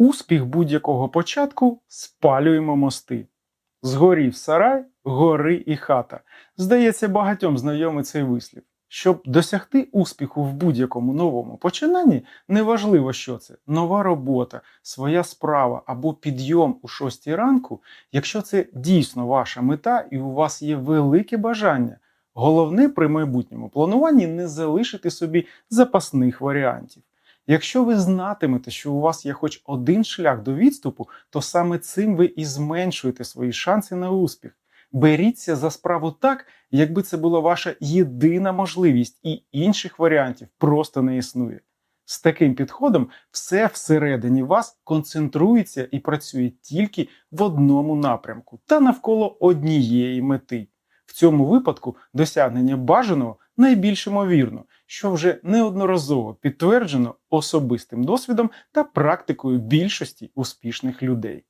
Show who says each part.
Speaker 1: Успіх будь-якого початку спалюємо мости. Згорів сарай, гори і хата. Здається, багатьом знайомий цей вислів. Щоб досягти успіху в будь-якому новому починанні, неважливо, що це нова робота, своя справа або підйом у шостій ранку, якщо це дійсно ваша мета і у вас є велике бажання. Головне при майбутньому плануванні не залишити собі запасних варіантів. Якщо ви знатимете, що у вас є хоч один шлях до відступу, то саме цим ви і зменшуєте свої шанси на успіх. Беріться за справу так, якби це була ваша єдина можливість, і інших варіантів просто не існує. З таким підходом все всередині вас концентрується і працює тільки в одному напрямку та навколо однієї мети. В цьому випадку досягнення бажаного найбільш ймовірно, що вже неодноразово підтверджено особистим досвідом та практикою більшості успішних людей.